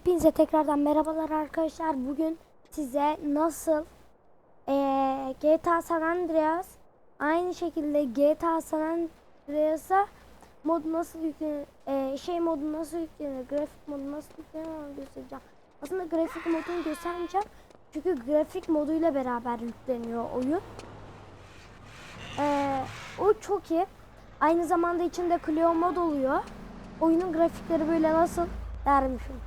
Hepinize tekrardan merhabalar arkadaşlar. Bugün size nasıl eee, GTA San Andreas aynı şekilde GTA San Andreas'a mod nasıl yüklenir, eee, şey modu nasıl yüklenir, grafik modu nasıl yüklenir onu göstereceğim. Aslında grafik modunu göstermeyeceğim. Çünkü grafik moduyla beraber yükleniyor oyun. Eee, o çok iyi. Aynı zamanda içinde Clio mod oluyor. Oyunun grafikleri böyle nasıl dermişim.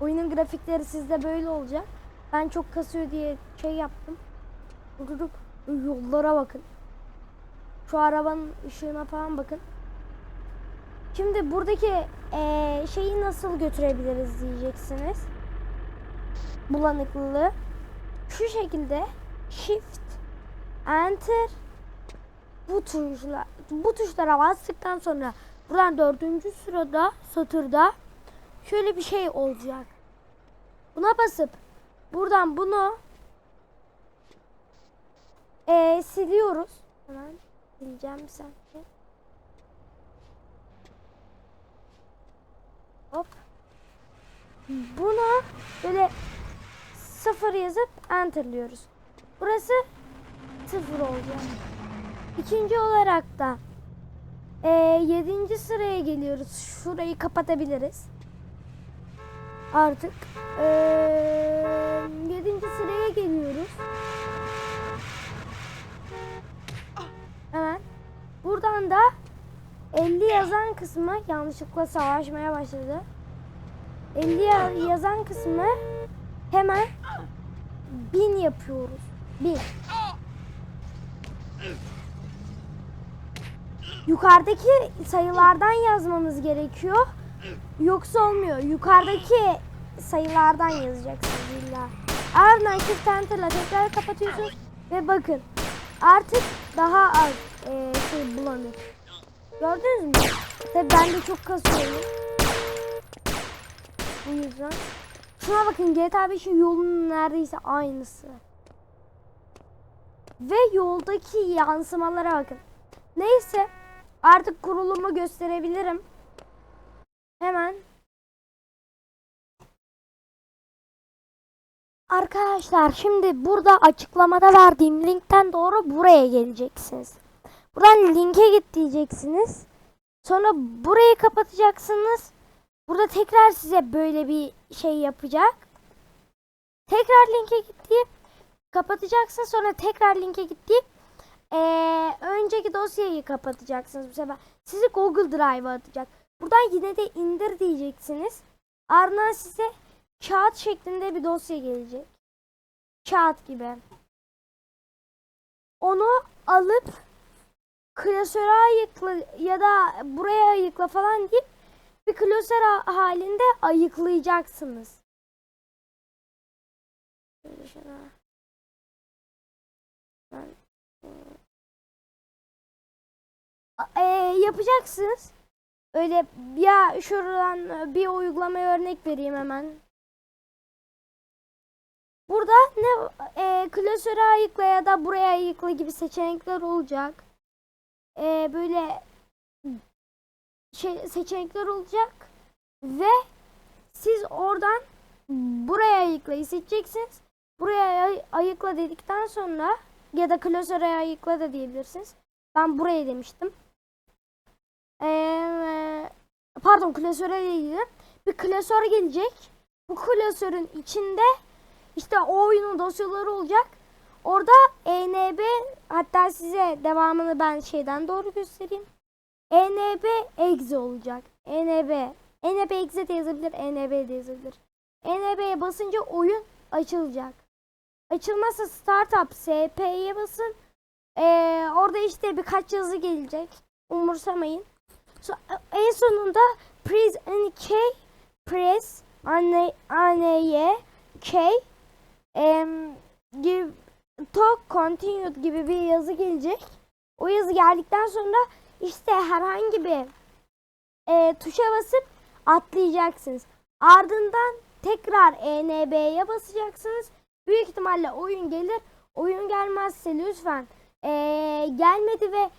Oyunun grafikleri sizde böyle olacak. Ben çok kasıyor diye şey yaptım. Durduk. Yollara bakın. Şu arabanın ışığına falan bakın. Şimdi buradaki eee, şeyi nasıl götürebiliriz diyeceksiniz. Bulanıklılığı. Şu şekilde Shift Enter bu tuşla bu tuşlara bastıktan sonra buradan dördüncü sırada satırda şöyle bir şey olacak. Buna basıp buradan bunu eee, siliyoruz. Hemen sileceğim saniye. Hop. Buna böyle sıfır yazıp enterliyoruz. Burası sıfır olacak. İkinci olarak da eee yedinci sıraya geliyoruz. Şurayı kapatabiliriz. Artık eee yedinci sıraya geliyoruz. Hemen. Buradan da 50 yazan kısmı yanlışlıkla savaşmaya başladı. 50 ya- yazan kısmı hemen 1000 yapıyoruz. 1000. Yukarıdaki sayılardan yazmanız gerekiyor. Yoksa olmuyor. Yukarıdaki sayılardan yazacaksınız illa. Ardından shift enter'la tekrar kapatıyorsunuz ve bakın artık daha az eee şey bulanık. Gördünüz mü? Tabi ben de çok kasıyorum. Bu yüzden. Şuna bakın GTA 5'in yolunun neredeyse aynısı. Ve yoldaki yansımalara bakın. Neyse artık kurulumu gösterebilirim. Hemen. Arkadaşlar şimdi burada açıklamada verdiğim linkten doğru buraya geleceksiniz. Buradan linke git diyeceksiniz. Sonra burayı kapatacaksınız. Burada tekrar size böyle bir şey yapacak. Tekrar linke git kapatacaksın. Sonra tekrar linke git ee, önceki dosyayı kapatacaksınız bu sefer. Sizi Google Drive'a atacak. Buradan yine de indir diyeceksiniz. Ardından size kağıt şeklinde bir dosya gelecek. Kağıt gibi. Onu alıp klasöre ayıkla ya da buraya ayıkla falan deyip bir klasör ha- halinde ayıklayacaksınız. Şöyle şuna. Ben- yapacaksınız. Öyle ya şuradan bir uygulamaya örnek vereyim hemen. Burada ne e, klasöre ayıkla ya da buraya ayıkla gibi seçenekler olacak. E, böyle şey seçenekler olacak ve siz oradan buraya ayıklayı seçeceksiniz. Buraya ay- ayıkla dedikten sonra ya da klasöre ayıkla da diyebilirsiniz. Ben buraya demiştim. Ee, pardon klasöre değil. Bir klasör gelecek. Bu klasörün içinde işte o oyunun dosyaları olacak. Orada ENB hatta size devamını ben şeyden doğru göstereyim. ENB exe olacak. ENB. ENB exe de yazabilir, ENB de yazabilir. ENB'ye basınca oyun açılacak. Açılmazsa startup SP'ye basın. Ee, orada işte birkaç yazı gelecek. Umursamayın. So, en sonunda press and K press anne anneye K em, give talk continued gibi bir yazı gelecek. O yazı geldikten sonra işte herhangi bir e, tuşa basıp atlayacaksınız. Ardından tekrar ENB'ye basacaksınız. Büyük ihtimalle oyun gelir. Oyun gelmezse lütfen e, gelmedi ve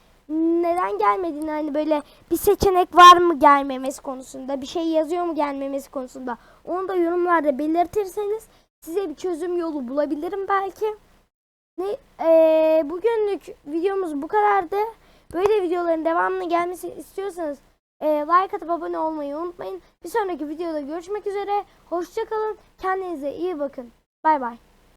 neden gelmediğini hani böyle bir seçenek var mı gelmemesi konusunda bir şey yazıyor mu gelmemesi konusunda onu da yorumlarda belirtirseniz size bir çözüm yolu bulabilirim belki. Ne eee, bugünlük videomuz bu kadardı. Böyle videoların devamlı gelmesini istiyorsanız eee, like atıp abone olmayı unutmayın. Bir sonraki videoda görüşmek üzere. Hoşçakalın. Kendinize iyi bakın. Bay bay.